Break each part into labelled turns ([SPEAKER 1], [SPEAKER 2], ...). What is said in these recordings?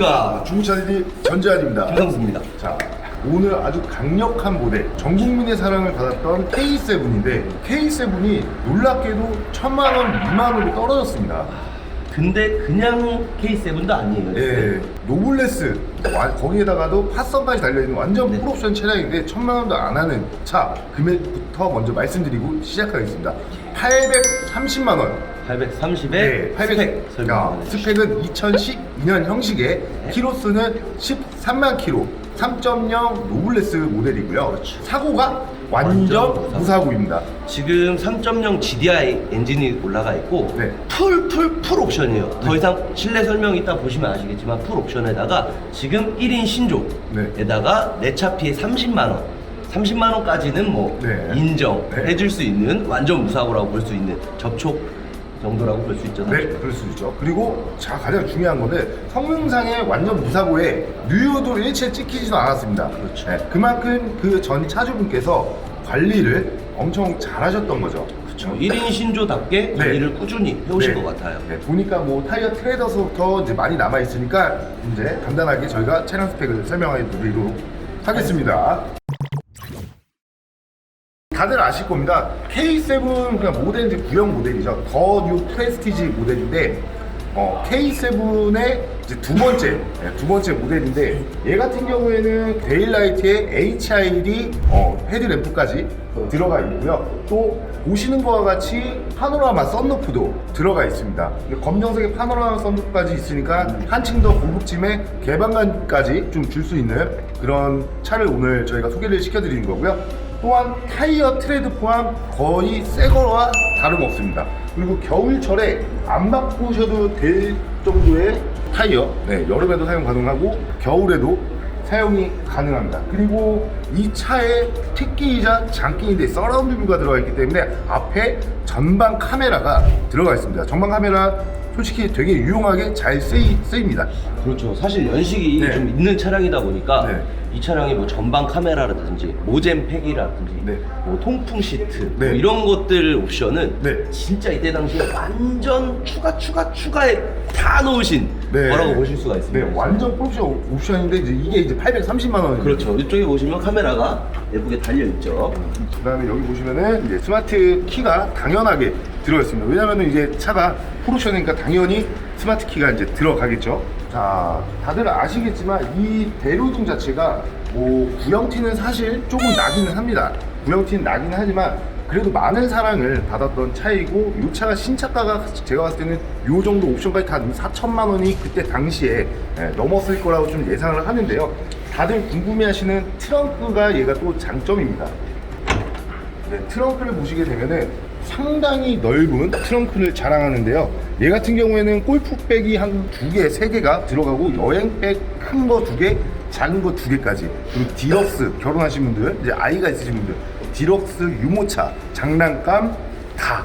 [SPEAKER 1] 안녕하십니까
[SPEAKER 2] 중국차들이 전재환입니다.
[SPEAKER 1] 김상수입니다.
[SPEAKER 2] 자, 오늘 아주 강력한 모델, 전 국민의 사랑을 받았던 K7인데 K7이 놀랍게도 천만 원 미만으로 떨어졌습니다.
[SPEAKER 1] 근데 그냥 K7도 아니에요.
[SPEAKER 2] 예, 노블레스 와- 거기에다가도 파선까지 달려있는 완전
[SPEAKER 1] 네.
[SPEAKER 2] 풀옵션 차량인데 천만 원도 안 하는 차 금액부터 먼저 말씀드리고 시작하겠습니다. 830만 원.
[SPEAKER 1] 830에
[SPEAKER 2] 네, 800.
[SPEAKER 1] 스펙
[SPEAKER 2] 야,
[SPEAKER 1] 설명.
[SPEAKER 2] 스펙은 2012년 형식의
[SPEAKER 1] 네.
[SPEAKER 2] 키로수는 13만 키로, 3.0 노블레스 모델이고요.
[SPEAKER 1] 그렇죠.
[SPEAKER 2] 사고가 완전,
[SPEAKER 1] 완전 무사고.
[SPEAKER 2] 무사고입니다.
[SPEAKER 1] 지금 3.0 GDI 엔진이 올라가 있고
[SPEAKER 2] 네.
[SPEAKER 1] 풀 풀 풀 옵션이에요. 더 이상 실내 설명 이따 보시면 아시겠지만 풀 옵션에다가 지금 1인
[SPEAKER 2] 네.
[SPEAKER 1] 신조에다가 내차 피해 30만 원. 30만 원까지는 뭐
[SPEAKER 2] 네.
[SPEAKER 1] 인정해 줄
[SPEAKER 2] 네.
[SPEAKER 1] 수 있는 완전 무사고라고 볼 수 있는 접촉 정도라고 볼 수 있죠.
[SPEAKER 2] 네,
[SPEAKER 1] 사실.
[SPEAKER 2] 그럴 수 있죠. 그리고 자 가장 중요한 건데 성능상의 완전 무사고에 누유도 일체 찍히지도 않았습니다.
[SPEAKER 1] 그렇죠.
[SPEAKER 2] 네, 그만큼 그 전 차주분께서 관리를 엄청 잘하셨던 거죠.
[SPEAKER 1] 그렇죠. 1인 신조답게
[SPEAKER 2] 네.
[SPEAKER 1] 관리를 꾸준히 해오신
[SPEAKER 2] 네.
[SPEAKER 1] 것 같아요.
[SPEAKER 2] 네, 보니까 뭐 타이어 트레이더서부터 이제 많이 남아 있으니까 이제 간단하게 저희가 차량 스펙을 설명해 드리도록 하겠습니다. 다들 아실 겁니다. K7 그냥 모델 이제 구형 모델이죠. 더 뉴 프레스티지 모델인데 어, K7의 이제 두 번째 네, 두 번째 모델인데 얘 같은 경우에는 데일라이트에 HID 어, 헤드램프까지 들어가 있고요. 또 보시는 것과 같이 파노라마 썬루프도 들어가 있습니다. 검정색의 파노라마 썬루프까지 있으니까 한층 더 고급짐의 개방감까지 좀 줄 수 있는 그런 차를 오늘 저희가 소개를 시켜드리는 거고요. 또한 타이어 트레드 포함 거의 새 거와 다름없습니다. 그리고 겨울철에 안 바꾸셔도 될 정도의 타이어, 네, 여름에도 사용 가능하고 겨울에도 사용이 가능합니다. 그리고 이 차의 특기이자 장기인데 서라운드 뷰가 들어가 있기 때문에 앞에 전방 카메라가 들어가 있습니다. 전방 카메라 솔직히 되게 유용하게 잘 쓰이, 쓰입니다.
[SPEAKER 1] 그렇죠. 사실 연식이
[SPEAKER 2] 네.
[SPEAKER 1] 좀 있는 차량이다 보니까
[SPEAKER 2] 네.
[SPEAKER 1] 이 차량이 뭐 전방 카메라라든지 모젠 팩이라든지
[SPEAKER 2] 네.
[SPEAKER 1] 뭐 통풍 시트 뭐
[SPEAKER 2] 네.
[SPEAKER 1] 이런 것들 옵션은
[SPEAKER 2] 네.
[SPEAKER 1] 진짜 이때 당시에 완전 추가 추가 추가에 다 넣으신
[SPEAKER 2] 네.
[SPEAKER 1] 거라고 보실 수가 있습니다.
[SPEAKER 2] 네, 완전 옵션 옵션인데 이제 이게 이제 830만 원.
[SPEAKER 1] 그렇죠. 이쪽에 보시면 카메라가 예쁘게 달려 있죠.
[SPEAKER 2] 그다음에 여기 보시면은 이제 스마트 키가 당연하게 들어있습니다. 왜냐면은 이제 차가 포르쉐니까 당연히 스마트 키가 이제 들어가겠죠. 자, 다들 아시겠지만 이 대로등 자체가 뭐 구형티는 사실 조금 나기는 합니다. 구형티는 나기는 하지만 그래도 많은 사랑을 받았던 차이고 이 차가 신차가가 제가 봤을 때는 이 정도 옵션까지 다 4천만 원이 그때 당시에 예, 넘었을 거라고 좀 예상을 하는데요. 다들 궁금해하시는 트렁크가 얘가 또 장점입니다. 네, 트렁크를 보시게 되면은 상당히 넓은 트렁크를 자랑하는데요. 얘 같은 경우에는 골프백이 한 두 개, 세 개가 들어가고 여행백 큰 거 두 개, 작은 거 두 개까지. 그리고 디럭스 결혼하신 분들, 이제 아이가 있으신 분들, 디럭스 유모차, 장난감 다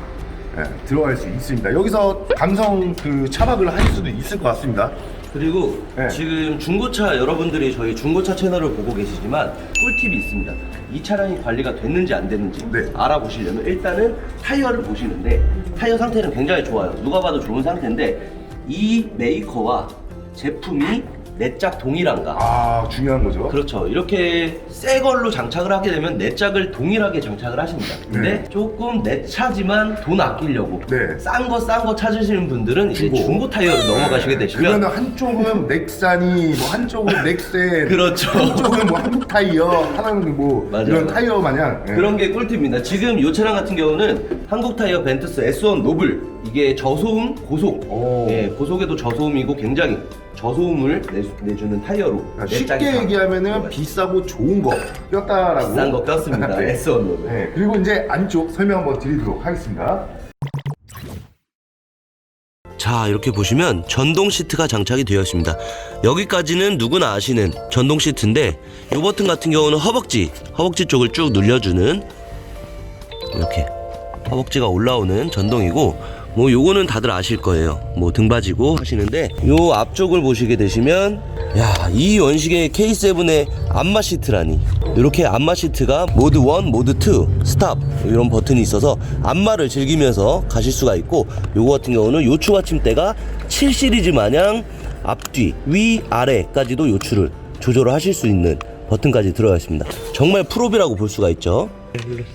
[SPEAKER 2] 예, 들어갈 수 있습니다. 여기서 감성 그 차박을 하실 수도 있을 것 같습니다.
[SPEAKER 1] 그리고
[SPEAKER 2] 네.
[SPEAKER 1] 지금 중고차 여러분들이 저희 중고차 채널을 보고 계시지만 꿀팁이 있습니다. 이 차량이 관리가 됐는지 안 됐는지
[SPEAKER 2] 네.
[SPEAKER 1] 알아보시려면 일단은 타이어를 보시는데 타이어 상태는 굉장히 좋아요. 누가 봐도 좋은 상태인데 이 메이커와 제품이 내 짝 동일한가?
[SPEAKER 2] 아 중요한 거죠.
[SPEAKER 1] 그렇죠. 이렇게 새 걸로 장착을 하게 되면 내 짝을 동일하게 장착을 하십니다. 근데
[SPEAKER 2] 네.
[SPEAKER 1] 조금 내 차지만 돈 아끼려고
[SPEAKER 2] 네.
[SPEAKER 1] 싼 거 싼 거 찾으시는 분들은 이제
[SPEAKER 2] 중고.
[SPEAKER 1] 중고 타이어로 넘어가시게 되시면
[SPEAKER 2] 그러면 한쪽은 넥산이 뭐 한쪽은 넥센
[SPEAKER 1] 그렇죠.
[SPEAKER 2] 한쪽은 뭐 한국 타이어 하나는 뭐
[SPEAKER 1] 맞아요.
[SPEAKER 2] 이런 타이어 마냥 예.
[SPEAKER 1] 그런 게 꿀팁입니다. 지금 이 차량 같은 경우는 한국 타이어 벤투스 S1 노블 이게 저소음 고속
[SPEAKER 2] 오.
[SPEAKER 1] 예, 고속에도 저소음이고 굉장히 저소음을 내, 주는 타이어로
[SPEAKER 2] 그러니까
[SPEAKER 1] 내
[SPEAKER 2] 쉽게 얘기하면은. 비싸고 좋은 거 꼈다라고
[SPEAKER 1] 비싼 거 꼈습니다.
[SPEAKER 2] 네.
[SPEAKER 1] S1 노블.
[SPEAKER 2] 네. 그리고 이제 안쪽 설명 한번 드리도록 하겠습니다
[SPEAKER 1] 자 이렇게 보시면 전동 시트가 장착이 되어 있습니다 여기까지는 누구나 아시는 전동 시트인데 이 버튼 같은 경우는 허벅지 허벅지 쪽을 쭉 눌려주는 이렇게 허벅지가 올라오는 전동이고 뭐 요거는 다들 아실 거예요 뭐 등받이고 하시는데 요 앞쪽을 보시게 되시면 야 이 원식의 K7의 안마 시트라니 이렇게 안마 시트가 모드 1, 모드 2, 스탑 이런 버튼이 있어서 안마를 즐기면서 가실 수가 있고 요거 같은 경우는 요추 받침대가 7 시리즈 마냥 앞뒤, 위, 아래까지도 요출을 조절을 하실 수 있는 버튼까지 들어가 있습니다. 정말 프로비라고 볼 수가 있죠.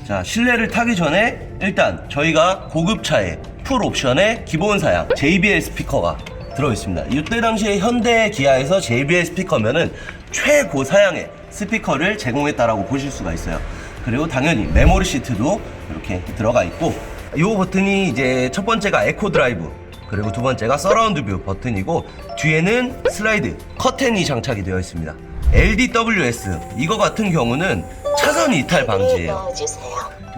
[SPEAKER 1] 자, 실내를 타기 전에 일단 저희가 고급차의 풀 옵션의 기본 사양 JBL 스피커가 들어 있습니다. 이때 당시에 현대 기아에서 JBL 스피커면은 최고 사양의 스피커를 제공했다라고 보실 수가 있어요. 그리고 당연히 메모리 시트도 이렇게 들어가 있고 이 버튼이 이제 첫 번째가 에코 드라이브 그리고 두 번째가 서라운드 뷰 버튼이고 뒤에는 슬라이드 커튼이 장착이 되어 있습니다. LDWS 이거 같은 경우는 차선 이탈 방지예요.
[SPEAKER 3] 넣어주세요.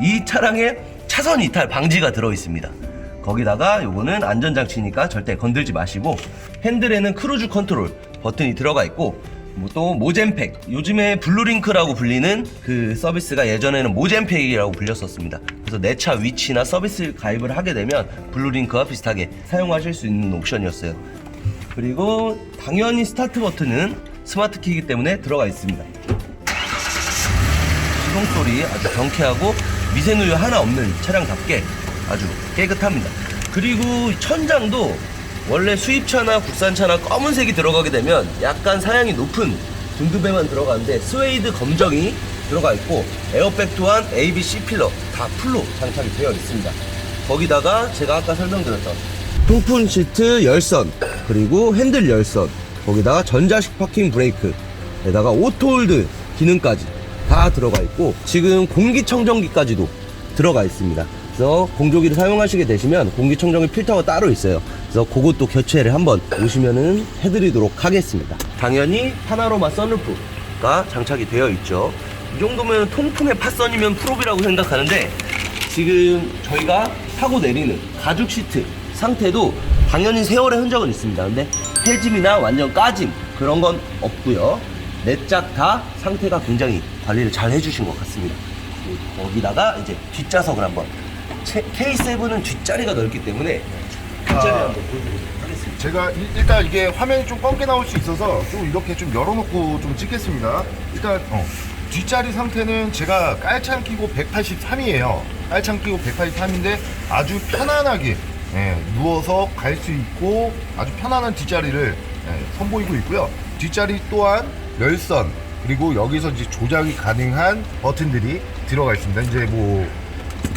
[SPEAKER 1] 이 차량에 차선 이탈 방지가 들어 있습니다. 거기다가 요거는 안전장치니까 절대 건들지 마시고 핸들에는 크루즈 컨트롤 버튼이 들어가 있고 뭐또 모젠팩 요즘에 블루링크라고 불리는 그 서비스가 예전에는 모젠팩이라고 불렸었습니다. 그래서 내 차 위치나 서비스 가입을 하게 되면 블루링크와 비슷하게 사용하실 수 있는 옵션이었어요. 그리고 당연히 스타트 버튼은 스마트 키이기 때문에 들어가 있습니다. 시동 소리 아주 경쾌하고 미세누유 하나 없는 차량답게 아주 깨끗합니다. 그리고 천장도 원래 수입차나 국산차나 검은색이 들어가게 되면 약간 사양이 높은 등급에만 들어가는데 스웨이드 검정이 들어가 있고 에어백 또한 A, B, C 필러 다 풀로 장착이 되어 있습니다. 거기다가 제가 아까 설명드렸던 통풍 시트 열선 그리고 핸들 열선 거기다가 전자식 파킹 브레이크 에다가 오토홀드 기능까지 다 들어가 있고 지금 공기청정기까지도 들어가 있습니다. 그래서 공조기를 사용하시게 되시면 공기청정기 필터가 따로 있어요. 그래서 그것도 교체를 한번 오시면은 해드리도록 하겠습니다. 당연히 파나로마 선루프가 장착이 되어 있죠. 이 정도면 통풍의 파선이면 프로비라고 생각하는데 지금 저희가 타고 내리는 가죽 시트 상태도 당연히 세월의 흔적은 있습니다. 근데 해짐이나 완전 까짐 그런 건 없고요. 네짝다 상태가 굉장히 관리를 잘 해주신 것 같습니다. 거기다가 이제 뒷좌석을 한번 채- K7은 뒷자리가 넓기 때문에 뒷자리
[SPEAKER 2] 아.
[SPEAKER 1] 한번 보여드리도록 하겠습니다.
[SPEAKER 2] 제가 일- 일단 이게 화면이 좀 검게 나올 수 있어서 좀 이렇게 좀 열어놓고 좀 찍겠습니다. 일단 어, 뒷자리 상태는 제가 깔창 끼고 183이에요. 깔창 끼고 183인데 아주 편안하게 예, 누워서 갈 수 있고 아주 편안한 뒷자리를 예, 선보이고 있고요. 뒷자리 또한 열선 그리고 여기서 이제 조작이 가능한 버튼들이 들어가 있습니다. 이제 뭐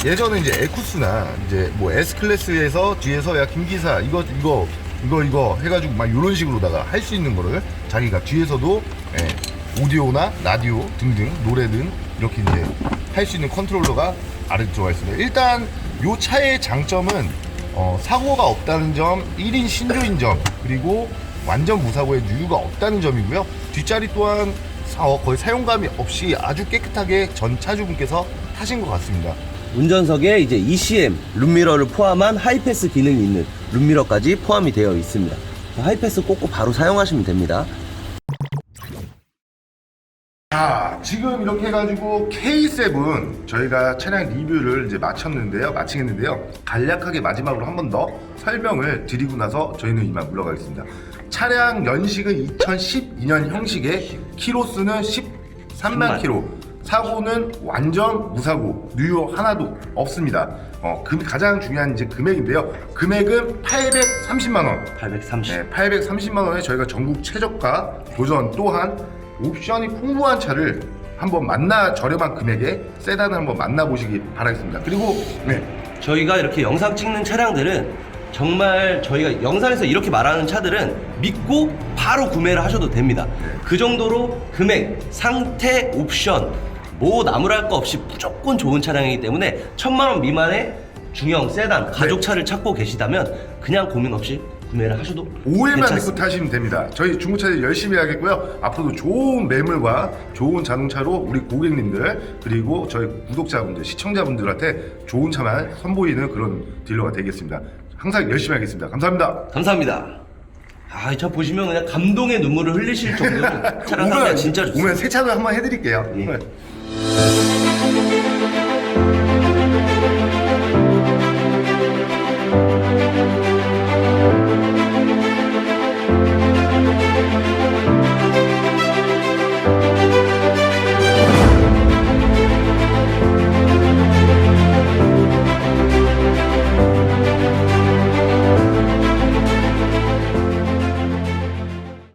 [SPEAKER 2] 예전에 이제 에쿠스나 이제 뭐 S 클래스에서 뒤에서 야 김기사 이거 이거 이거 이거 해가지고 막 이런 식으로다가 할 수 있는 거를 자기가 뒤에서도 예, 오디오나 라디오 등등 노래 등 이렇게 이제 할 수 있는 컨트롤러가 아래 들어가 있습니다. 일단 요 차의 장점은 어, 사고가 없다는 점, 1인 신조인 점, 그리고 완전 무사고의 누유가 없다는 점이고요. 뒷자리 또한 사- 어, 거의 사용감이 없이 아주 깨끗하게 전 차주분께서 타신 것 같습니다.
[SPEAKER 1] 운전석에 이제 ECM 룸미러를 포함한 하이패스 기능이 있는 룸미러까지 포함이 되어 있습니다. 하이패스 꽂고 바로 사용하시면 됩니다.
[SPEAKER 2] 자, 지금 이렇게 해가지고 K7 저희가 차량 리뷰를 이제 마쳤는데요. 마치겠는데요. 간략하게 마지막으로 한 번 더 설명을 드리고 나서 저희는 이만 물러가겠습니다. 차량 연식은 2012년 형식의 키로수는 13만 키로. 사고는 완전 무사고 누유 하나도 없습니다. 어, 금, 가장 중요한 이제 금액인데요. 금액은 830만 원.
[SPEAKER 1] 830.
[SPEAKER 2] 네, 830만 원에 저희가 전국 최저가 도전 또한 옵션이 풍부한 차를 한번 만나 저렴한 금액에 세단을 한번 만나보시기 바라겠습니다. 그리고 네,
[SPEAKER 1] 저희가 이렇게 영상 찍는 차량들은 정말 저희가 영상에서 이렇게 말하는 차들은 믿고 바로 구매를 하셔도 됩니다. 그 정도로 금액, 상태, 옵션 뭐 나무랄 거 없이 무조건 좋은 차량이기 때문에 천만 원 미만의 중형 세단 가족 차를 찾고 계시다면 그냥 고민 없이 구매를 하셔도
[SPEAKER 2] 5일만 믿고
[SPEAKER 1] 괜찮습니다.
[SPEAKER 2] 타시면 됩니다. 저희 중고차들 열심히 하겠고요. 앞으로도 좋은 매물과 좋은 자동차로 우리 고객님들 그리고 저희 구독자분들, 시청자분들한테 좋은 차만 선보이는 그런 딜러가 되겠습니다. 항상 열심히 하겠습니다. 감사합니다.
[SPEAKER 1] 감사합니다. 아, 이차 보시면 그냥 감동의 눈물을 흘리실 정도로 차량 상태가 진짜 좋습니다.
[SPEAKER 2] 오면 세차도 한번 해드릴게요.
[SPEAKER 1] 예.
[SPEAKER 2] thank you.